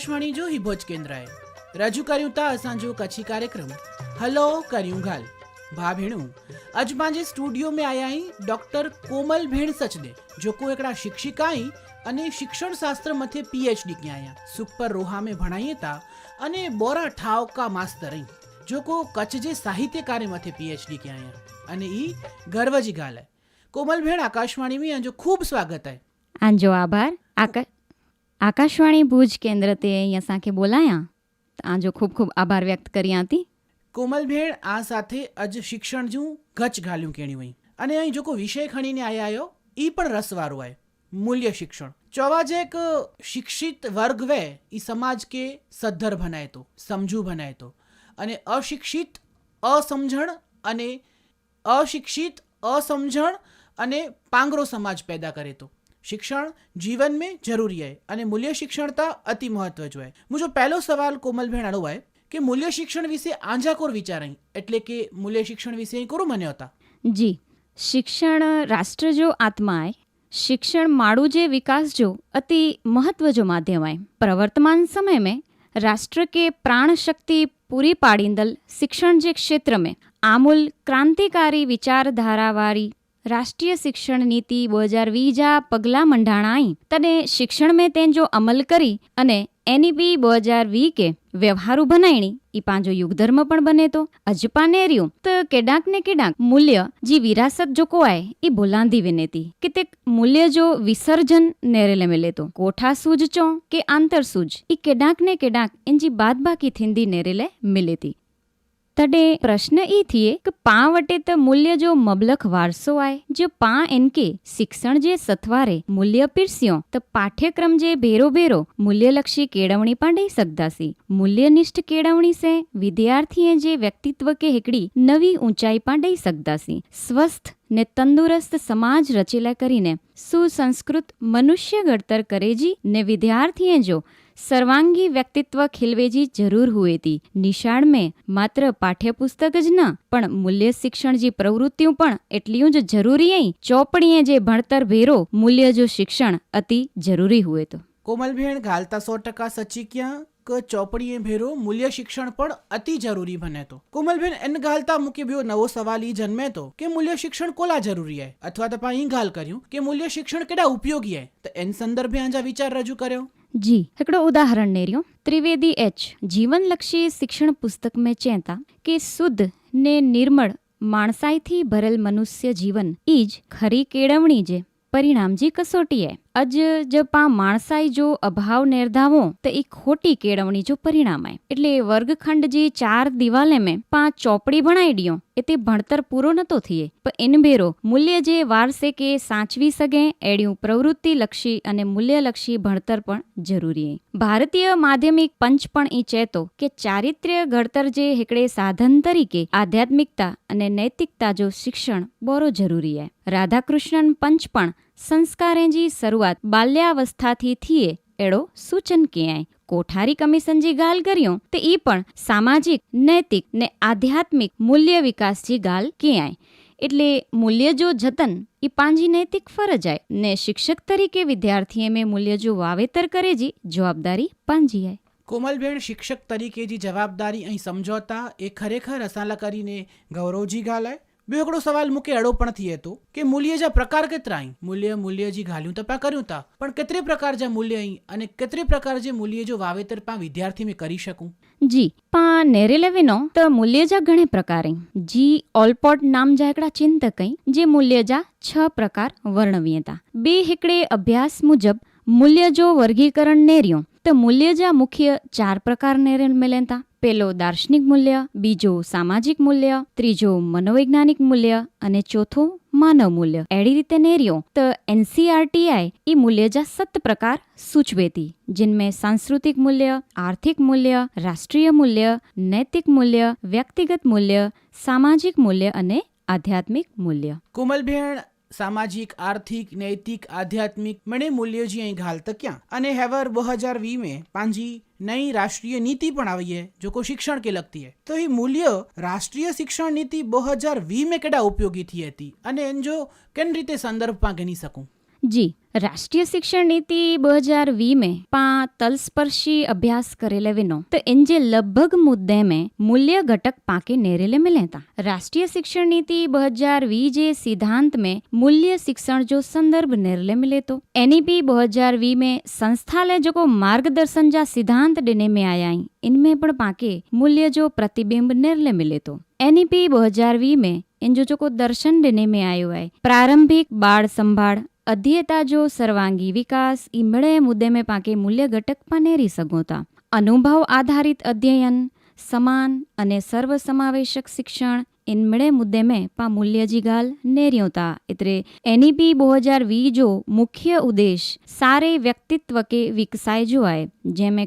આકાશવાણી જો હિભોજ કેન્દ્રએ રજૂ કર્યું તા असांजो कच्छी कार्यक्रम हलो करियूं ॻाल्हि भाउ भेणूं अॼु पंहिंजे स्टूडियो में आया आहियूं डॉक्टर कोमल भेण सचदे जेको हिकिड़ा शिक्षिका आहीं અને શિક્ષણ શાસ્ત્ર મથે પીએચડી કયા આયા સુપર રોહા में ભણાઈએ તા અને બોરા ઠાવકા માસ્તર અહીં જોકો કચ્છ જે સાહિત્ય કાર્ય મથે પીએચડી કયા આયા અને ઈ ગર્વ जी ॻाल्हि आहे कोमल भेण आकाशवाणी में अंजो खूब स्वागत आहे આંજો આભાર આકા આકાશવાણી ભુજ કેન્દ્ર તે અહીંયા સાંખે બોલાયા. આજો ખૂબ ખૂબ આભાર વ્યક્ત કર્યા હતી કોમલભેળ આ સાથે અજ શિક્ષણ જું ગચ ઘાલ્યું કેણી વઈ. અને અહીં જોકો વિષય ખણીને આયા આવ્યો એ પણ રસવાળો આય. મૂલ્ય શિક્ષણ. ચોવાજે એક શિક્ષિત વર્ગ વે એ સમાજ કે સદ્ધર ભનાય તો સમજુ ભનાય તો અને અશિક્ષિત, અસમજણ અને અશિક્ષિત, અસમજણ અને પાંગરો સમાજ પેદા કરે તો શિક્ષણ જીવન में જરૂરી है અને મૂલ્ય શિક્ષણતા અતિ મહત્વ જો है મુજો પહેલો સવાલ કોમલબેન આનો હોય કે મૂલ્ય શિક્ષણ વિશે આંજાકોર વિચાર અહીં એટલે કે મૂલ્ય શિક્ષણ વિશે અહીં કોરું મને હતા જી શિક્ષણ રાષ્ટ્ર જો આત્મા आहे શિક્ષણ माण्हू जे विकास जो अति महत्व जो माध्यम आहे पर वर्तमान समय में राष्ट्र के प्राण शक्ति पूरी पाड़ींदल शिक्षण जे क्षेत्र में आमूल क्रांतिकारी विचारधारा वारी રાષ્ટ્રીય શિક્ષણ નીતિ બે હજાર વીજા પગલાં મંડાણાઈ. તને શિક્ષણ મેં તેન જો અમલ કરી અને એની બી બે હજાર વી કે વ્યવહારુ બનાયણી ઈ પાંજો યુગધર્મ પણ બને તો. અજપાને રહ્યું તો કેડાંક ને કેડાંક મૂલ્ય જે વિરાસત જો કોવાય એ ભોલાંધી વિનેતી. કે તે મૂલ્ય જો વિસર્જન નેરે લેમે લેતો કોઠા સૂજ ચો કે આંતર સૂજ? ઈ કેડાંક ને કેડાંક એનજી બાદ બાકી થિંદી નેરેલે મિલેતી. તડે પ્રશ્ન એ થયે કે પાં વટે ત મૂલ્ય જો મબલખ વારસો આય જો પાં એનકે શિક્ષણ જે સથવારે મૂલ્ય પીરસ્યો તો પાઠ્યક્રમ જે ભેરો ભેરો મૂલ્યલક્ષી કેળવણી પણ દઈ શકદાસી મૂલ્યનિષ્ઠ કેળવણી સે વિદ્યાર્થીએ જે વ્યક્તિત્વ કે હેકડી નવી ઊંચાઈ પણ દઈ શકદાસી સ્વસ્થ ને તંદુરસ્ત સમાજ રચેલા કરીને સુસંસ્કૃત મનુષ્ય ઘડતર કરેજી ને વિદ્યાર્થીએ જો સર્વાંગી વ્યક્તિત્વ ખિલવેજી જરૂર હુએ તી નિશાળ મેં માત્ર પાઠ્યપુસ્તક જ ન, પણ મૂલ્ય શિક્ષણ જી પ્રવૃત્તિઓ પણ એટલીયું જ જરૂરી અહીં. ચોપડીએ જે ભણતર ભેરો, મૂલ્ય જો શિક્ષણ અતિ જરૂરી હુએ તો કોમલબેન ઘાલતા સો ટકા સચી ક્યાં? કે ચોપડીએ ભેરો, મૂલ્ય શિક્ષણ પણ અતિ જરૂરી બને તો કોમલબેન એન ગાલતા મૂકી બ્યો નવો સવાલ ઈ જન્મે તો કે મૂલ્ય શિક્ષણ કોલા જરૂરી હે અથવા તો પા ઈ ગાલ કર્યું, કે મૂલ્ય શિક્ષણ કેડા ઉપયોગી હે તો એન સંદર્ભે આંજા વિચાર રજૂ કર્યો. જી हिकिड़ो उदाहरण નેર્યો ત્રિવેદી એચ જીવનલક્ષી શિક્ષણ પુસ્તક में ચેતા કે શુદ્ધ ને નિર્મળ માણસાઈથી ભરેલ મનુષ્ય જીવન ઈ જ ખરી કેળવણી જે પરિણામ જી કસોટી હે અજ જ પા માણસાઈ જો અભાવ નેરધાવો, તો એ ખોટી કેળવણી જો પરિણામ આય એટલે વર્ગખંડ જે ચાર દિવાલે મેં પા ચોપડી ભણાઈ ડિયો, એ તે ભણતર પૂરો નતો થઈએ પણ એન ભેરો, મૂલ્ય જે વારસે કે સાચવી સગે, એડિયું પ્રવૃત્તિ લક્ષી અને મૂલ્યલક્ષી ભણતર પણ જરૂરી ભારતીય માધ્યમિક પંચ પણ એ ચેતો કે ચારિત્ર્ય ઘડતર જે હેકડે સાધન તરીકે આધ્યાત્મિકતા અને નૈતિકતા જો શિક્ષણ બોરો જરૂરી હે. રાધાકૃષ્ણન પંચ પણ સંસ્કારેજી શરૂઆત બાલ્યાવસ્થાથી થીએ એડો સૂચન કિયાય કોઠારી કમિશનજી ગાલ કર્યો, તો ઈ પણ સામાજિક, નૈતિક ને આધ્યાત્મિક મૂલ્ય વિકાસજી ગાલ કિયાય એટલે મૂલ્ય જો જતન એ પાંજી નૈતિક ફરજ આય ને શિક્ષક તરીકે વિદ્યાર્થીએ મેં મૂલ્ય જો વાવેતર કરેજી જવાબદારી પાંજી આય. કોમલબેન શિક્ષક તરીકેજી જવાબદારી અહીં સમજોતા, એ ખરેખર અસાલા કરીને ગૌરવજી ગાલાય બેકડો સવાલ મૂકે અડો પણ થઈએ તો? કે મૂલ્ય જા પ્રકાર કેતરા અહીં મૂલ્ય મૂલ્ય જી ઘાલ્યું તપા કર્યું તા? પણ કેતરે પ્રકાર જા મૂલ્ય અહીં અને કેતરે પ્રકાર જે મૂલ્ય જો વાવેતર પા વિદ્યાર્થી મેં કરી શકું? જી, પા નેરે લેવેનો તો મૂલ્ય જા ઘણે પ્રકારે જી, ઓલપોટ નામ જાકડા ચિંતક જે મૂલ્ય જા છ પ્રકાર વર્ણવીયતા બે હેકડે અભ્યાસ મુજબ, મૂલ્ય જો વર્ગીકરણ નેર્યું તો મૂલ્ય જ્યાં મુખ્ય ચાર પ્રકારને મેલેતા પેલો દાર્શનિક મૂલ્ય, બીજો સામાજિક મૂલ્ય, ત્રીજો મનોવૈજ્ઞાનિક મૂલ્ય અને ચોથો માનવ મૂલ્ય. એડી રીતે નેર્યો તો એનસીઆરટીઆઈ એ મૂલ્ય જા સત પ્રકાર સૂચવેતી જિનમે સાંસ્કૃતિક મૂલ્ય, આર્થિક મૂલ્ય, રાષ્ટ્રીય મૂલ્ય, નૈતિક મૂલ્ય, વ્યક્તિગત મૂલ્ય, સામાજિક મૂલ્ય અને આધ્યાત્મિક મૂલ્ય. કોમલબેન સામાજિક આર્થિક નૈતિક આધ્યાત્મિક મણે મૂલ્યો जी અહીં घाल त क्या અને હેવર ॿ हज़ार वीह में पंहिंजी नई राष्ट्रीय नीति पण आई है जेको शिक्षण के लॻती है तो ही मूल्य राष्ट्रीय शिक्षण नीति ॿ हज़ार वीह में केॾा उपयोगी थी હતી અને એન જો કેન રીતે સંદર્ભ પાं ગણી શકું જી રાષ્ટ્રીય શિક્ષણ નીતિ બે હજાર વી में पा तलस्पर्शी अभ्यास करेले विनो तो इन जे लगभग मुद्दे में मूल्य घटक पाके नेरेले मिले था राष्ट्रीय शिक्षण नीति બે હજાર વી જે સિદ્ધાંત में मूल्य शिक्षण जो संदर्भ नेरले मिले तो एनी भी બે હજાર વી में संस्था ले जो को मार्गदर्शन जा सिद्धांत देने में आया है इनमें पण पाके मूल्य जो प्रतिबिंब नेरले मिले तो एनी भी બે હજાર વી में इन जो जो को दर्शन देने में आयो है प्रारंभिक बाल संभाल अध्ययता जो सर्वांगी विकास ई मिड़े मुद्दे में पाके मूल्य घटक पनेरी सघूं था अनुभव आधारित अध्ययन समान अने सर्वसमावेशक शिक्षण ಇನ್ಮಡೆ ಮುದ್ದೆಮೆ ಪಾ ಮೂಲ್ಯಜಿಗಾಲ್ ನೇರಿಯೋತಾ ಇತ್ರೆ ಎನ್ಇಪಿ ಬೋಹಜಾರ್ ವಿ ಜೋ ಮುಖ್ಯ ಉದ್ದೇಶ ಸಾರೆ ವ್ಯಕ್ತಿತ್ವಕ್ಕೆ ವಿಕಸಾಯ ಜುವಾಯ್ જેમે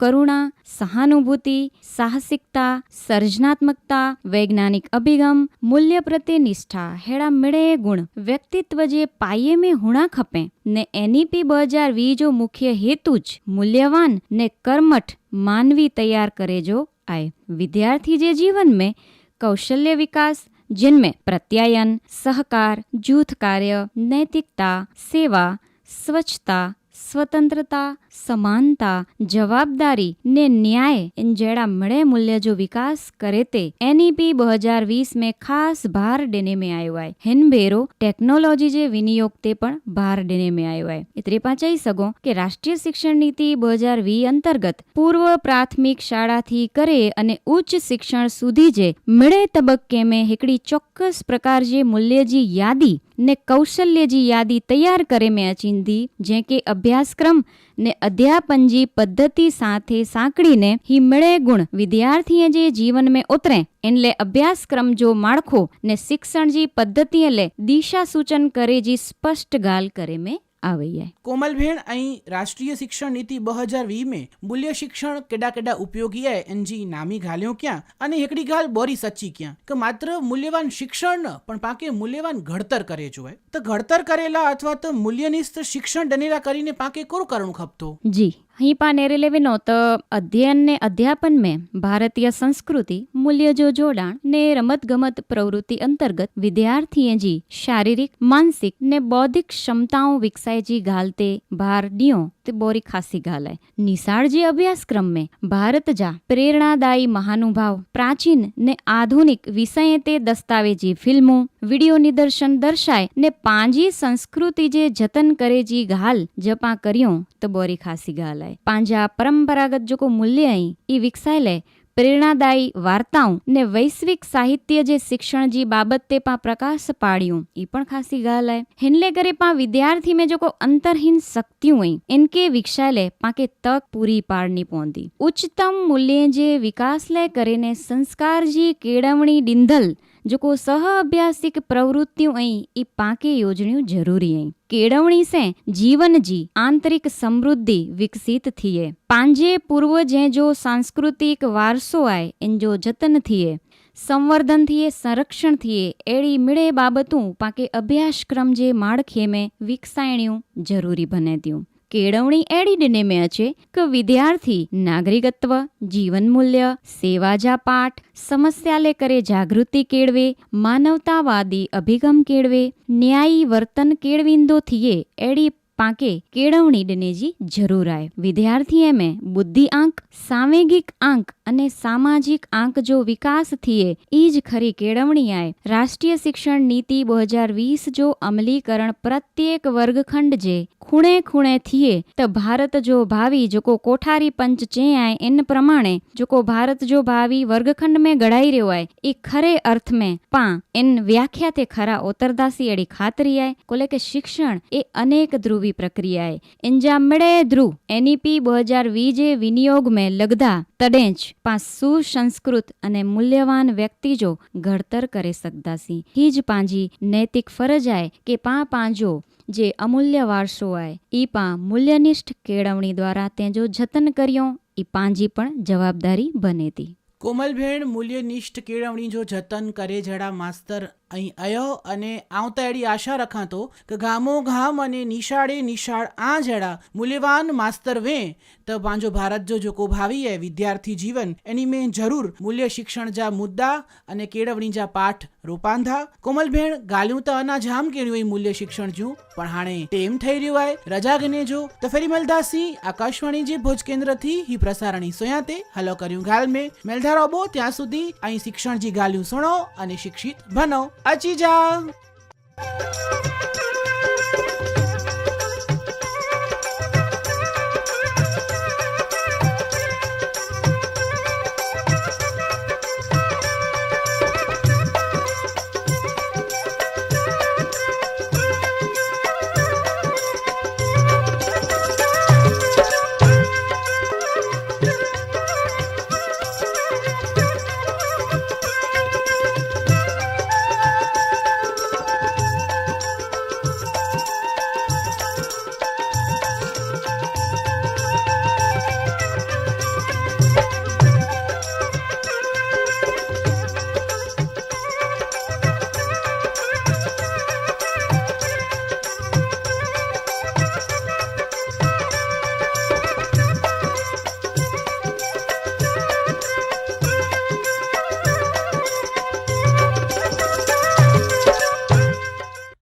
કરુણા સહાનુભૂતિ સાહસિકતા સર્જનાત્મકતા વૈજ્ઞાનિક અભિગમ મૂલ્ય પ્રત્યે નિષ્ઠા હેડા મેળે ગુણ વ્યક્તિત્વ જે પાયે મેં હુણા ખપે ને એનઈપી બજાર વીજો મુખ્ય હેતુ જ મૂલ્યવાન ને કર્મઠ માનવી તૈયાર કરે જો આય વિદ્યાર્થી જે જીવન મેં કૌશલ્ય વિકાસ જિનમે પ્રત્યાયન સહકાર જૂથ કાર્ય નૈતિકતા સેવા સ્વચ્છતા સ્વતંત્રતા સમાનતા, જવાબદારી ને ન્યાય જેડા મળે મૂલ્ય જો વિકાસ કરે તે. એનઈપી બે હજાર વીસ મેં ખાસ ભાર દેને મેં આવ્યો હોય હેનભેરો ટેકનોલોજી જે વિનિયોગ તે પણ ભાર દેને મેં આવ્યો હોય એટલે પાંચાઈ સગો કે રાષ્ટ્રીય શિક્ષણ નીતિ બે હજાર વી અંતર્ગત પૂર્વ પ્રાથમિક શાળાથી કરે અને ઉચ્ચ શિક્ષણ સુધી જે મળે તબક્કે મેં હિકડી ચોક્કસ પ્રકાર જે મૂલ્યજી યાદી ને કૌશલ્યજી યાદી તૈયાર કરે મેં અચિંધી જે કે અભ્યાસક્રમ ને અધ્યાપનજી પદ્ધતિ સાથે સાંકળીને હિમળે ગુણ વિદ્યાર્થીએ જે જીવન મેં ઉતરે એટલે અભ્યાસક્રમ જો માળખો ને શિક્ષણજી પદ્ધતિ એટલે દિશા સૂચન કરે જે સ્પષ્ટ ગાલ કરે મેં આવૈયા કોમલબેન અહીં રાષ્ટ્રીય શિક્ષણ નીતિ બે હજાર વીમે મૂલ્ય શિક્ષણ કેડા કેડા ઉપયોગી એ એનજી નામી ઘાલ્યો ક્યાં અને એકડી ગાલ બોરી સચ્ચી ક્યાં? કે માત્ર મૂલ્યવાન શિક્ષણ ન પણ પાકે મૂલ્યવાન ઘડતર કરે જોએ તો ઘડતર કરેલા અથવા તો મૂલ્યનિષ્ઠ શિક્ષણ ડનેરા કરીને પાકે કોરું કરણું ખપતો જી. અહીં પા નેરેલે વિનો તો અધ્યયન ને અધ્યાપન में ભારતીય સંસ્કૃતિ, મૂલ્ય જો જોડાણ ને રમત ગમત પ્રવૃત્તિ અંતર્ગત વિદ્યાર્થીએ જી શારીરિક, માનસિક ને બૌદ્ધિક ક્ષમતાઓ વિકસાય જી ગાલ તે ભાર ડિયો. તે બોરી ખાસી ગાલ है નિશાળ જે અભ્યાસક્રમ में ભારત જા પ્રેરણાદાયી મહાનુભાવ પ્રાચીન ને આધુનિક વિષય તે દસ્તાવેજી ફિલ્મો વિડિયો નિદર્શન દર્શાય ને પાંજી સંસ્કૃતિ જે જતન કરે જી ગાલ જપા કર્યો તો બોરી ખાસી ગાલ आहे पंहिंजा परंपरागत जेको मूल्य आहिनि ई विकसायल પ્રેરણાદાયી વાર્તાઓ ને વૈશ્વિક સાહિત્ય જે શિક્ષણ જે બાબતે પા પ્રકાશ પાડ્યું. એ પણ ખાસી ગાલ હે. હેનલેગરે પા વિદ્યાર્થી મેં જો કો અંતરહીન શક્તિઓ ઇનકે વિકસાલે પાકે તક પૂરી પાડની પોંદી ઉચ્ચતમ મૂલ્યે જે વિકાસ લે કરીને સંસ્કાર જે કેળવણી ડિંધલ જોકો સહઅભ્યાસિક પ્રવૃત્તિઓ અહીં એ પાંકે યોજણીઓ જરૂરી અહીં. કેળવણી સે જીવન જી આંતરિક સમૃદ્ધિ વિકસિત થીએ. પાંજે પૂર્વ જે જો સાંસ્કૃતિક વારસો આય, એન જો જતન થીએ. સંવર્ધન થીએ, સંરક્ષણ થીએ, એડી મીળે બાબતું પાકે અભ્યાસક્રમ જે માળખે મેં વિકસાયણ્યું જરૂરી બને ત્યું. કેળવણી એડિડને મેચે કે વિદ્યાર્થી નાગરિકત્વ, જીવન મૂલ્ય સેવાજા પાઠ સમસ્યાલે કરે જાગૃતિ કેળવે, માનવતાવાદી અભિગમ કેળવે, ન્યાયી વર્તન કેળવિંદો થીએ એડી પાકે કેળવણી ડનેજી જરૂરાય વિદ્યાર્થીએ મેં બુદ્ધિ આંક, સાંવેગિક આંક અને સામાજિક આંક જો વિકાસ થીએ એ જ ખરી કેળવણી આય. રાષ્ટ્રીય શિક્ષણ નીતિ બે હજાર વીસ જો અમલીકરણ પ્રત્યેક વર્ગખંડ જે ખૂણે ખૂણે થીએ તો ભારત જો ભાવી જોકો કોઠારી પંચ ચે આય એન પ્રમાણે, જોકો ભારત જો ભાવી વર્ગખંડ મેં ગળાઈ રહ્યો આય એ ખરે અર્થ મેં પા એન વ્યાખ્યા તે ખરા ઓતરદાસી એડી ખાતરી આય. કોલે કે શિક્ષણ એ અનેક ધ્રુવી કરવી પ્રક્રિયાએ. એન્જામડે ધ્રુવ એનઈપી બે હજાર વીજે વિનિયોગ મેં લગધા તડેંચ પાંચ સુસંસ્કૃત અને મૂલ્યવાન વ્યક્તિ જો ઘડતર કરે સકદાસી હિજ પાંજી નૈતિક ફરજ આય કે પા પાંજો જે અમૂલ્ય વારસો આય. ઈ પા મૂલ્યનિષ્ઠ કેળવણી દ્વારા તેજો જતન કર્યો, ઈ પાંજી પણ જવાબદારી બનેતી. કોમલભેણ મૂલ્યનિષ્ઠ કેળવણી જો જતન કરે જડા માસ્તર અહીં અયો અને આવતા એડી આશા રખાતો કે ગામો ગામ અને નિશાળે નિશાળ આ જડા મૂલ્યવાન માસ્તર વે, તો પાંજો ભારત જો જોકો ભાવી હે વિદ્યાર્થી જીવન, એની મેં જરૂર મૂલ્ય શિક્ષણ જા મુદ્દા અને કેળવણી જા પાઠ રૂપાંધા. કોમલભેણ ગાલ્યું તો અના જામ કેળ્યું મૂલ્ય શિક્ષણ જું પણ હાણે ટેમ થઈ રહ્યું હોય રજા ગને જો, તો ફરી મલદાસી, આકાશવાણી જે ભોજ કેન્દ્રથી હી પ્રસારણી સોયાતે, હલો કર્યું ગાલ મેં. મેલધાર અબો ત્યાં સુધી અહીં શિક્ષણ જી ગાલ્યું, સુણો અને શિક્ષિત બનો. અચી જા